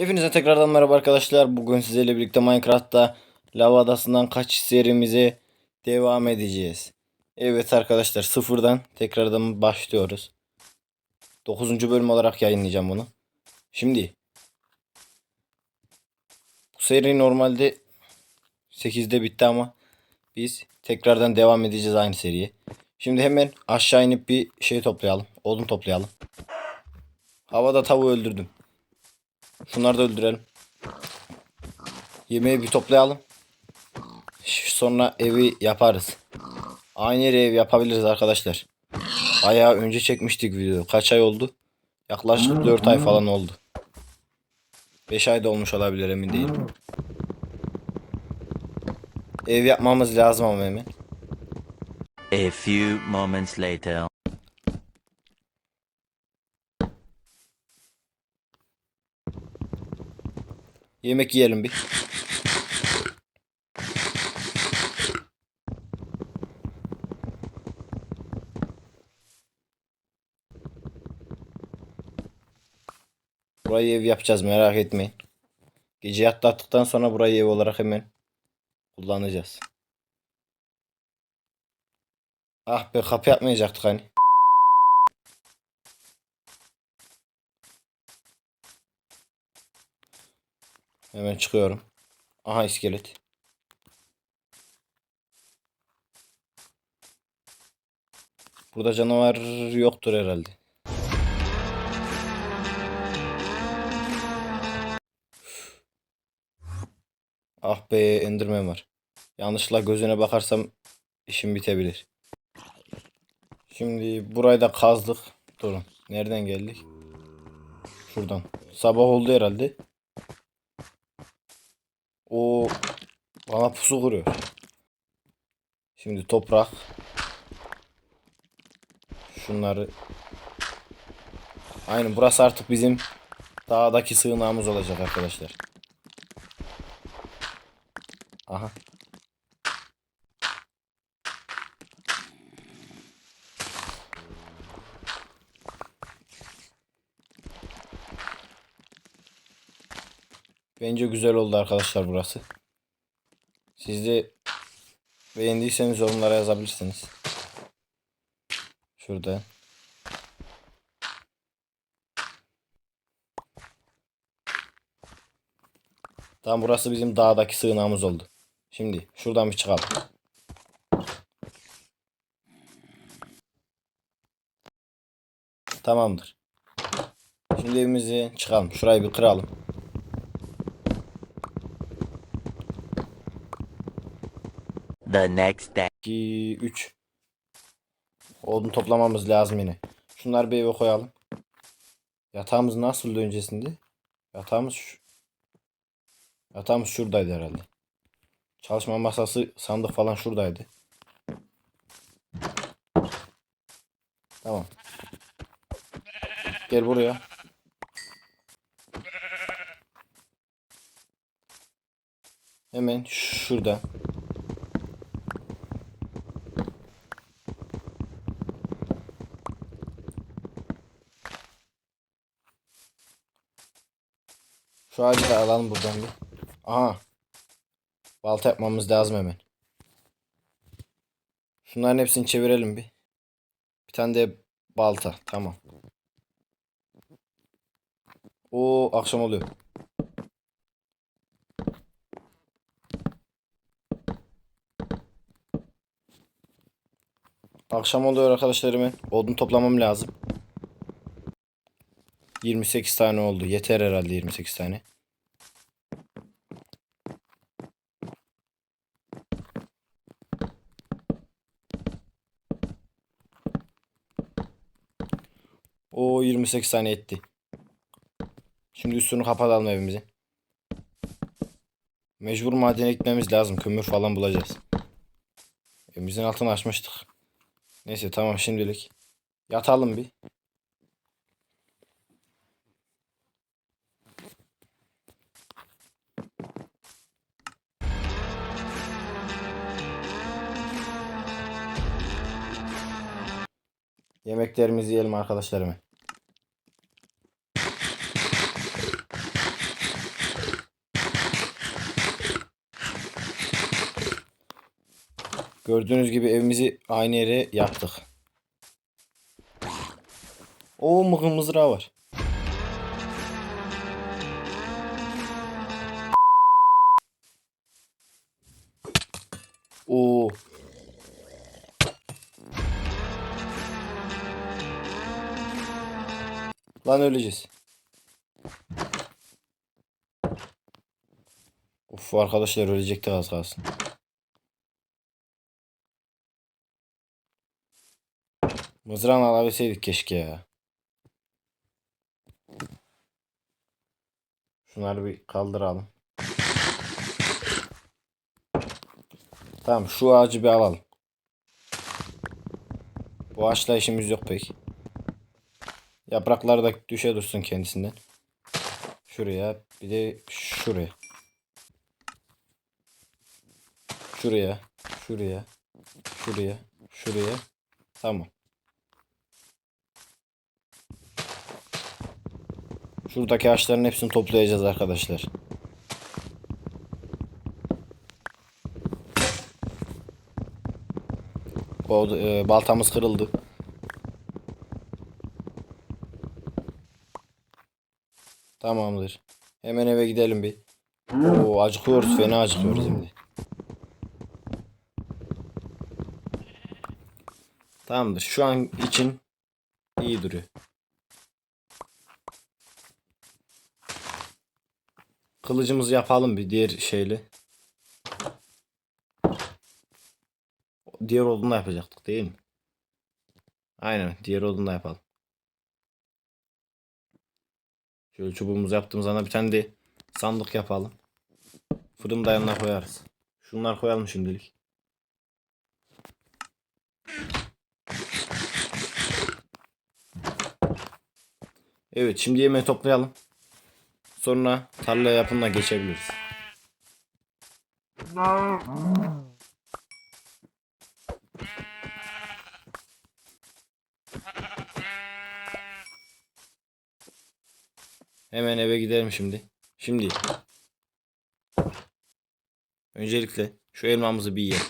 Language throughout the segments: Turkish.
Hepinize tekrardan merhaba arkadaşlar. Bugün sizlerle birlikte Minecraft'ta Lava Adası'ndan kaçış serimize devam edeceğiz. Evet arkadaşlar sıfırdan tekrardan başlıyoruz. 9. bölüm olarak yayınlayacağım bunu. Şimdi bu seri normalde 8'de bitti ama biz tekrardan devam edeceğiz aynı seriye. Şimdi hemen aşağı inip bir şey toplayalım. Odun toplayalım. Havada tavuğu öldürdüm. Şunları da öldürelim. Yemeği bir toplayalım. Sonra evi yaparız. Aynı yere ev yapabiliriz arkadaşlar. Bayağı önce çekmiştik video. Kaç ay oldu? Yaklaşık 4 ay falan oldu. 5 ay da olmuş olabilir emin değilim. Ev yapmamız lazım ama hemen. A few moments later. Yemek yiyelim bir. Burayı ev yapacağız merak etmeyin. Gece yatlattıktan sonra burayı ev olarak hemen kullanacağız. Ah be kapı yapmayacaktık hani. Hemen çıkıyorum. Aha iskelet. Burada canavar yoktur herhalde. Ah be Enderman var. Yanlışlıkla gözüne bakarsam işim bitebilir. Şimdi burayı da kazdık. Durun. Nereden geldik? Şuradan. Sabah oldu herhalde. O bana pusu kuruyor. Şimdi toprak. Şunları. Aynen burası artık bizim dağdaki sığınağımız olacak arkadaşlar. Aha. Bence güzel oldu arkadaşlar burası. Siz de beğendiyseniz yorumlara yazabilirsiniz. Şurada. Tamam burası bizim dağdaki sığınağımız oldu. Şimdi şuradan bir çıkalım. Tamamdır. Şimdi evimizi çıkalım. Şurayı bir kıralım. The next day. 2, 3. Odun toplamamız lazım yine. Şunları bir eve koyalım. Yatağımız nasıldı öncesinde? Yatağımız şu. Yatağımız şuradaydı herhalde. Çalışma masası, sandık falan şuradaydı. Tamam. Gel buraya. Hemen şurada. Şu da alalım buradan bir. Aha. Balta yapmamız lazım hemen. Şunların hepsini çevirelim bir. Bir tane de balta. Tamam. O akşam oluyor. Akşam oluyor arkadaşlar hemen. Odun toplamam lazım. 28 tane oldu. Yeter herhalde 28 tane. O 28 tane etti. Şimdi üstünü kapatalım evimizin. Mecbur madene gitmemiz lazım. Kömür falan bulacağız. Evimizin altını açmıştık. Neyse tamam şimdilik. Yatalım bir. Yemeklerimizi yiyelim arkadaşlar. Gördüğünüz gibi evimizi aynı yere yaptık. O mızrağı var. Lan öleceğiz. Uf arkadaşlar ölecekti az kalsın. Mızrağını alabilseydik keşke ya. Şunları bir kaldıralım. Tamam şu ağacı bir alalım. Bu ağaçla işimiz yok pek. Yaprakları da düşe dursun kendisinden. Şuraya bir de şuraya. Şuraya, şuraya, şuraya, şuraya. Tamam. Şuradaki ağaçların hepsini toplayacağız arkadaşlar. O e, baltamız kırıldı. Tamamdır. Hemen eve gidelim bir. Oo acıkıyoruz, fena acıkıyoruz şimdi. Tamamdır. Şu an için iyi duruyor. Kılıcımızı yapalım bir diğer şeyle. Diğer odunla yapacaktık değil mi? Aynen diğer odunla yapalım. Şöyle çubuğumuzu yaptığımız anda bir tane de sandık yapalım. Fırın da yanına koyarız. Şunlar koyalım şimdilik. Evet şimdi yemeği toplayalım. Sonra tarla yapımına geçebiliriz. Hemen eve gidelim şimdi. Şimdi. Öncelikle şu elmamızı bir yiyelim.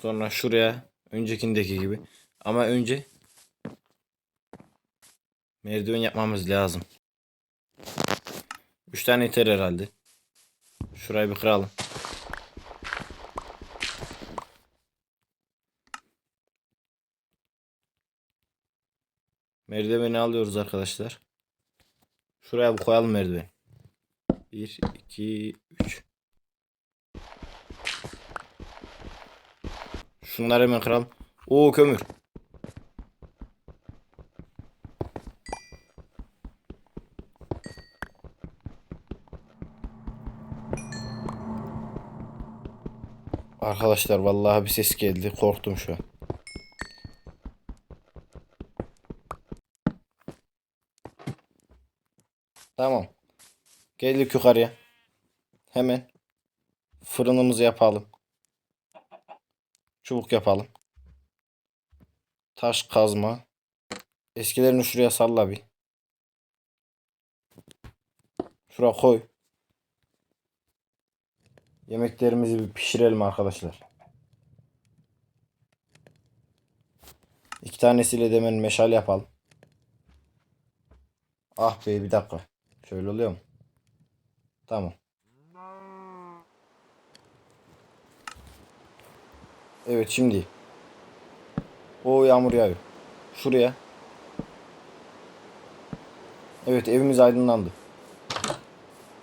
Sonra şuraya öncekindeki gibi. Ama önce merdiven yapmamız lazım. 3 tane yeter herhalde. Şurayı bir kıralım. Merdiveni alıyoruz arkadaşlar. Şuraya bir koyalım merdiven. 1, 2, 3. Şunları hemen kıralım. Oo kömür. Arkadaşlar vallahi bir ses geldi. Korktum şu an. Tamam. Geldik yukarıya. Hemen fırınımızı yapalım. Çubuk yapalım. Taş kazma. Eskilerini şuraya salla bir. Şuraya koy. Yemeklerimizi bir pişirelim arkadaşlar. İki tanesiyle de hemen meşale yapalım. Ah be bir dakika. Şöyle oluyor mu? Tamam. Evet şimdi. O yağmur yağıyor. Şuraya. Evet evimiz aydınlandı.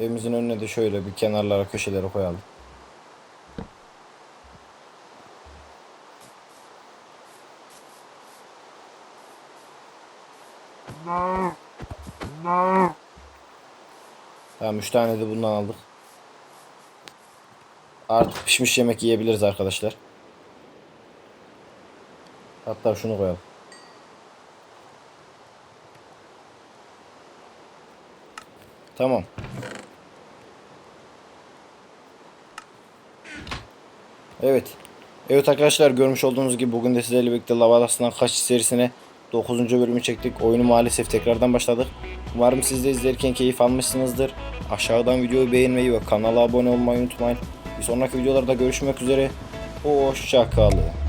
Evimizin önüne de şöyle bir kenarlara köşelere koyalım. Tamam 3 tane de bundan aldık. Artık pişmiş yemek yiyebiliriz arkadaşlar. Hatta şunu koyalım. Tamam. Evet. Evet arkadaşlar görmüş olduğunuz gibi bugün de sizlerle birlikte Lava Adası'ndan kaçış serisine 9. bölümü çektik. Oyunu maalesef tekrardan başladık. Umarım siz de izlerken keyif almışsınızdır. Aşağıdan videoyu beğenmeyi ve kanala abone olmayı unutmayın. Bir sonraki videolarda görüşmek üzere. Hoşça kalın.